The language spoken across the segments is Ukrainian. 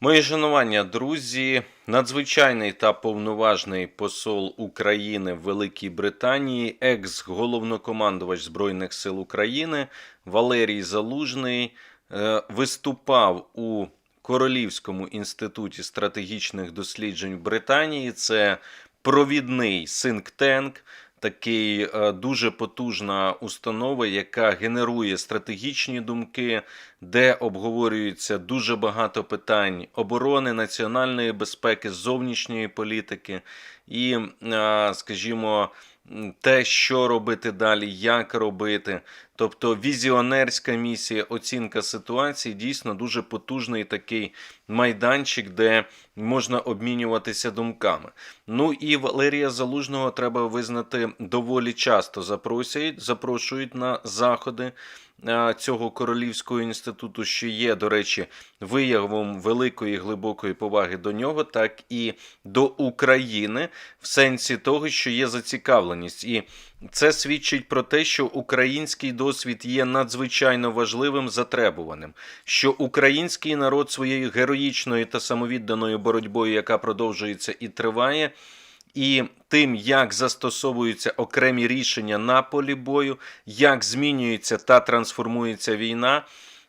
Мої шанування, друзі, надзвичайний та повноважний посол України в Великій Британії, екс-головнокомандувач Збройних сил України Валерій Залужний е, виступав у Королівському інституті стратегічних досліджень в Британії. Це провідний think-tank, такий е, дуже потужна установа, яка генерує стратегічні думки, де обговорюється дуже багато питань оборони, національної безпеки, зовнішньої політики. І, е, скажімо, те, що робити далі, як робити. Тобто візіонерська місія, оцінка ситуації дійсно дуже потужний такий майданчик, де можна обмінюватися думками. Ну і Валерія Залужного треба визнати доволі часто запросять, запрошують на заходи цього королівського інституту, що є, до речі, виявом великої глибокої поваги до нього, так і до України, в сенсі того, що є зацікавленість. І це свідчить про те, що український досвід є надзвичайно важливим, затребуваним, що український народ своєю героїчною та самовідданою боротьбою, яка продовжується і триває, і тим, як застосовуються окремі рішення на полі бою, як змінюється та трансформується війна.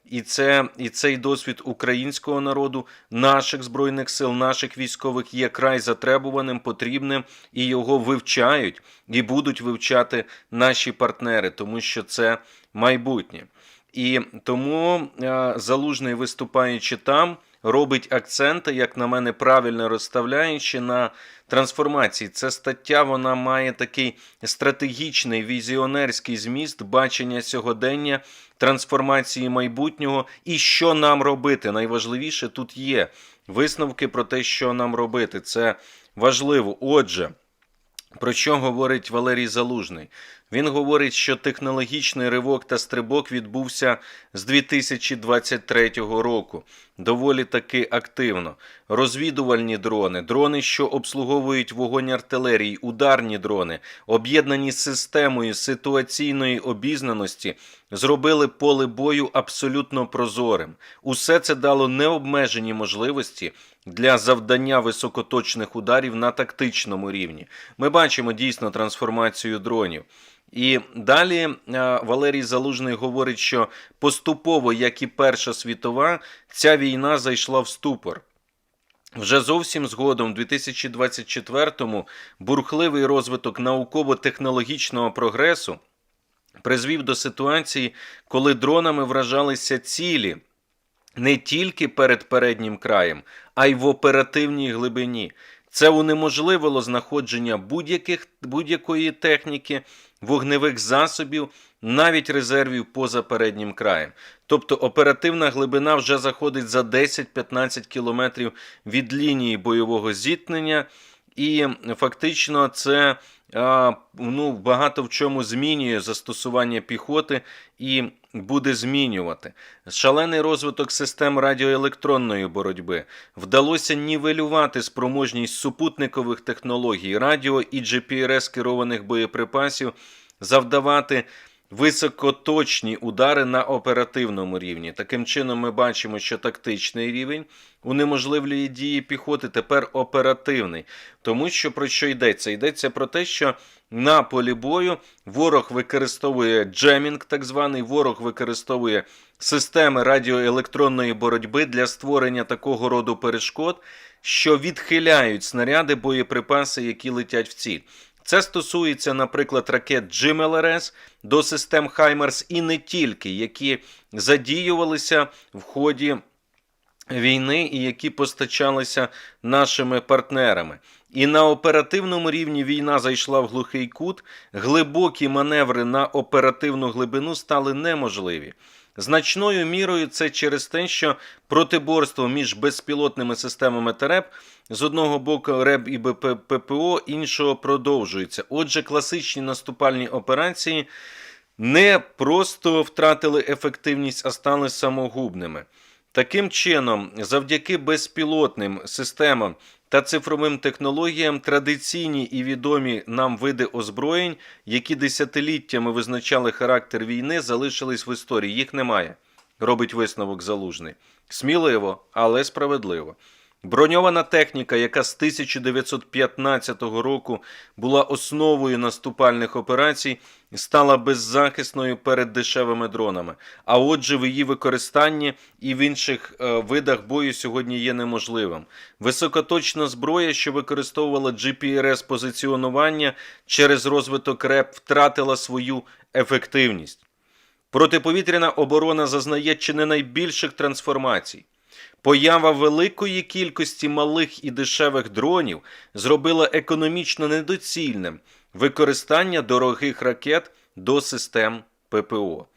І це і цей досвід українського народу, наших збройних сил, наших військових є край затребуваним, потрібним, і його вивчають і будуть вивчати наші партнери, тому що це майбутнє. І тому е, залужний, виступаючи там, робить акценти, як на мене, правильно розставляючи на трансформації. Ця стаття вона має такий стратегічний візіонерський зміст бачення сьогодення, трансформації майбутнього і що нам робити. Найважливіше тут є висновки про те, що нам робити. Це важливо. Отже. Про що говорить Валерій Залужний? Він говорить, що технологічний ривок та стрибок відбувся з 2023 року. Доволі таки активно. Розвідувальні дрони, дрони, що обслуговують вогонь артилерії, ударні дрони, об'єднані з системою ситуаційної обізнаності, зробили поле бою абсолютно прозорим. Усе це дало необмежені можливості для завдання високоточних ударів на тактичному рівні. Ми бачимо дійсно трансформацію дронів. І далі е, Валерій Залужний говорить, що поступово, як і Перша світова, ця війна зайшла в ступор. Вже зовсім згодом, в 2024-му, бурхливий розвиток науково-технологічного прогресу призвів до ситуації, коли дронами вражалися цілі не тільки перед переднім краєм, а й в оперативній глибині. Це унеможливило знаходження будь-якої техніки, вогневих засобів, навіть резервів поза переднім краєм. Тобто оперативна глибина вже заходить за 10-15 кілометрів від лінії бойового зіткнення, і фактично це ну, багато в чому змінює застосування піхоти і буде змінювати. Шалений розвиток систем радіоелектронної боротьби вдалося нівелювати спроможність супутникових технологій, радіо і gprs керованих боєприпасів, завдавати високоточні удари на оперативному рівні. Таким чином, ми бачимо, що тактичний рівень унеможливлює дії піхоти, тепер оперативний. Тому що про що йдеться? Йдеться про те, що на полі бою ворог використовує джемінг, так званий ворог використовує системи радіоелектронної боротьби для створення такого роду перешкод, що відхиляють снаряди, боєприпаси, які летять в ціль. Це стосується, наприклад, ракет GMLRS до систем Хаймерс і не тільки, які задіювалися в ході війни і які постачалися нашими партнерами. І на оперативному рівні війна зайшла в глухий кут, глибокі маневри на оперативну глибину стали неможливі. Значною мірою це через те, що протиборство між безпілотними системами ТРЕП з одного боку РЕБ і ППО, іншого продовжується. Отже, класичні наступальні операції не просто втратили ефективність, а стали самогубними. Таким чином, завдяки безпілотним системам та цифровим технологіям традиційні і відомі нам види озброєнь, які десятиліттями визначали характер війни, залишились в історії. Їх немає, робить висновок залужний. Сміливо, але справедливо. Броньована техніка, яка з 1915 року була основою наступальних операцій, стала беззахисною перед дешевими дронами. А отже, в її використанні і в інших е, видах бою сьогодні є неможливим. Високоточна зброя, що використовувала GPRS позиціонування через розвиток РЕП, втратила свою ефективність. Протиповітряна оборона зазнає чи не найбільших трансформацій. Поява великої кількості малих і дешевих дронів зробила економічно недоцільним використання дорогих ракет до систем ППО.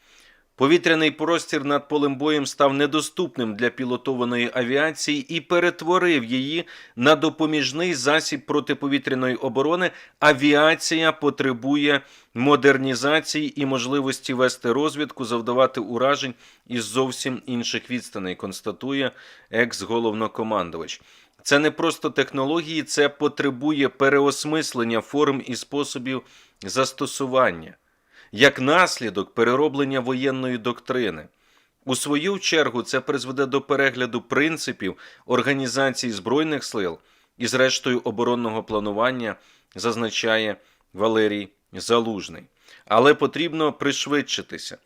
Повітряний простір над полем боєм став недоступним для пілотованої авіації і перетворив її на допоміжний засіб протиповітряної оборони. Авіація потребує модернізації і можливості вести розвідку, завдавати уражень із зовсім інших відстаней, констатує екс-головнокомандувач. Це не просто технології, це потребує переосмислення форм і способів застосування як наслідок перероблення воєнної доктрини. У свою чергу це призведе до перегляду принципів організації збройних сил і, зрештою, оборонного планування, зазначає Валерій Залужний. Але потрібно пришвидшитися.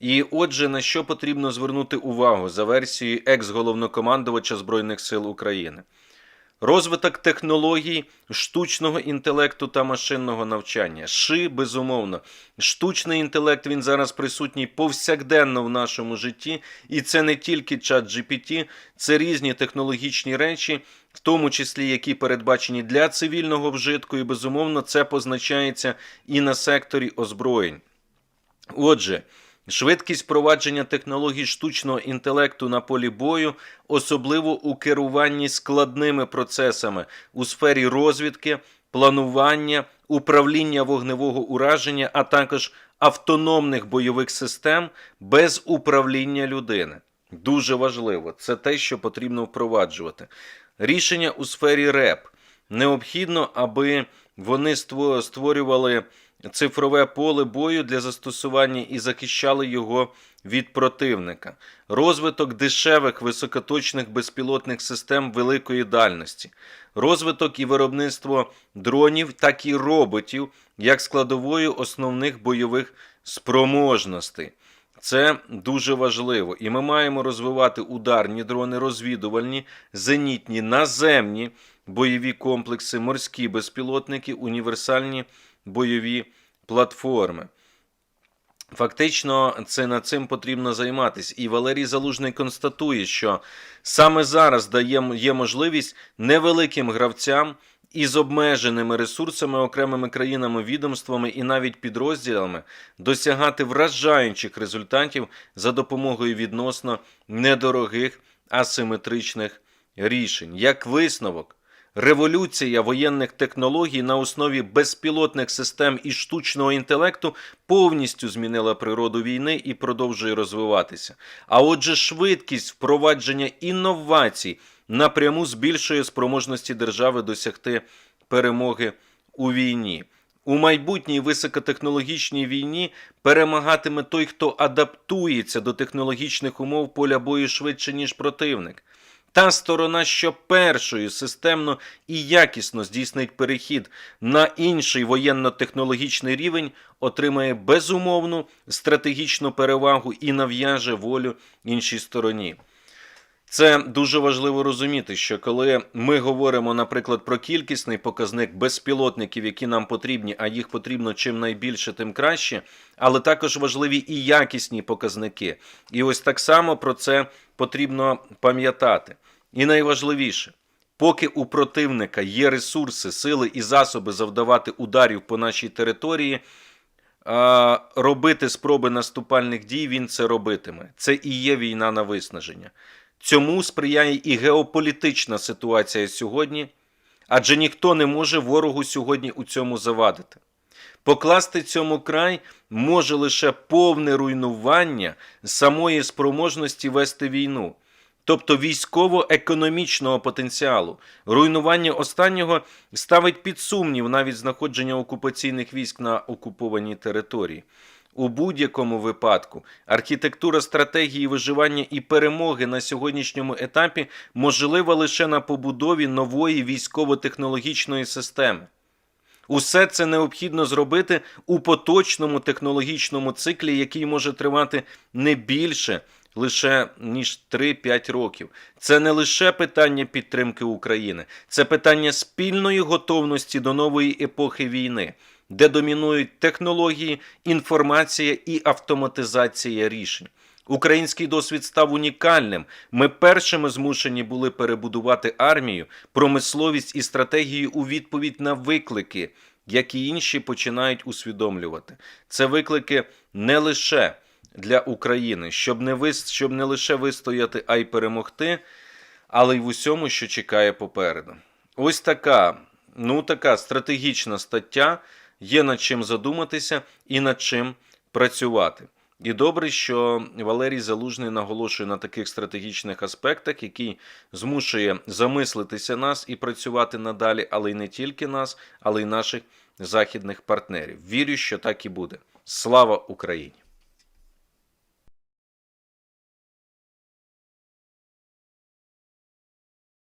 І отже, на що потрібно звернути увагу за версією екс-головнокомандувача Збройних сил України? Розвиток технологій штучного інтелекту та машинного навчання. Ши, безумовно, штучний інтелект він зараз присутній повсякденно в нашому житті, і це не тільки чат GPT, це різні технологічні речі, в тому числі які передбачені для цивільного вжитку, і безумовно це позначається і на секторі озброєнь. Отже. Швидкість впровадження технологій штучного інтелекту на полі бою, особливо у керуванні складними процесами у сфері розвідки, планування, управління вогневого ураження, а також автономних бойових систем без управління людини. Дуже важливо, це те, що потрібно впроваджувати. Рішення у сфері РЕП необхідно, аби вони ство- створювали цифрове поле бою для застосування і захищали його від противника, розвиток дешевих високоточних безпілотних систем великої дальності, розвиток і виробництво дронів, так і роботів, як складовою основних бойових спроможностей. Це дуже важливо, і ми маємо розвивати ударні дрони, розвідувальні, зенітні, наземні бойові комплекси, морські безпілотники, універсальні бойові платформи. Фактично, це над цим потрібно займатися. І Валерій Залужний констатує, що саме зараз дає є можливість невеликим гравцям із обмеженими ресурсами, окремими країнами, відомствами і навіть підрозділами досягати вражаючих результатів за допомогою відносно недорогих асиметричних рішень. Як висновок, Революція воєнних технологій на основі безпілотних систем і штучного інтелекту повністю змінила природу війни і продовжує розвиватися. А отже, швидкість впровадження інновацій напряму збільшує спроможності держави досягти перемоги у війні. У майбутній високотехнологічній війні перемагатиме той, хто адаптується до технологічних умов поля бою швидше, ніж противник. Та сторона, що першою системно і якісно здійснить перехід на інший воєнно-технологічний рівень, отримає безумовну стратегічну перевагу і нав'яже волю іншій стороні. Це дуже важливо розуміти, що коли ми говоримо, наприклад, про кількісний показник безпілотників, які нам потрібні, а їх потрібно чим найбільше, тим краще, але також важливі і якісні показники. І ось так само про це потрібно пам'ятати. І найважливіше, поки у противника є ресурси, сили і засоби завдавати ударів по нашій території. Робити спроби наступальних дій він це робитиме. Це і є війна на виснаження. Цьому сприяє і геополітична ситуація сьогодні, адже ніхто не може ворогу сьогодні у цьому завадити. Покласти цьому край може лише повне руйнування самої спроможності вести війну, тобто військово-економічного потенціалу. Руйнування останнього ставить під сумнів навіть знаходження окупаційних військ на окупованій території. У будь-якому випадку архітектура стратегії виживання і перемоги на сьогоднішньому етапі можлива лише на побудові нової військово-технологічної системи. Усе це необхідно зробити у поточному технологічному циклі, який може тривати не більше лише ніж 3-5 років. Це не лише питання підтримки України, це питання спільної готовності до нової епохи війни, де домінують технології, інформація і автоматизація рішень. Український досвід став унікальним. Ми першими змушені були перебудувати армію, промисловість і стратегію у відповідь на виклики, які інші починають усвідомлювати. Це виклики не лише для України, щоб не вис... щоб не лише вистояти, а й перемогти, але й в усьому, що чекає попереду. Ось така, ну така стратегічна стаття. Є над чим задуматися і над чим працювати. І добре, що Валерій Залужний наголошує на таких стратегічних аспектах, який змушує замислитися нас і працювати надалі, але й не тільки нас, але й наших західних партнерів. Вірю, що так і буде. Слава Україні!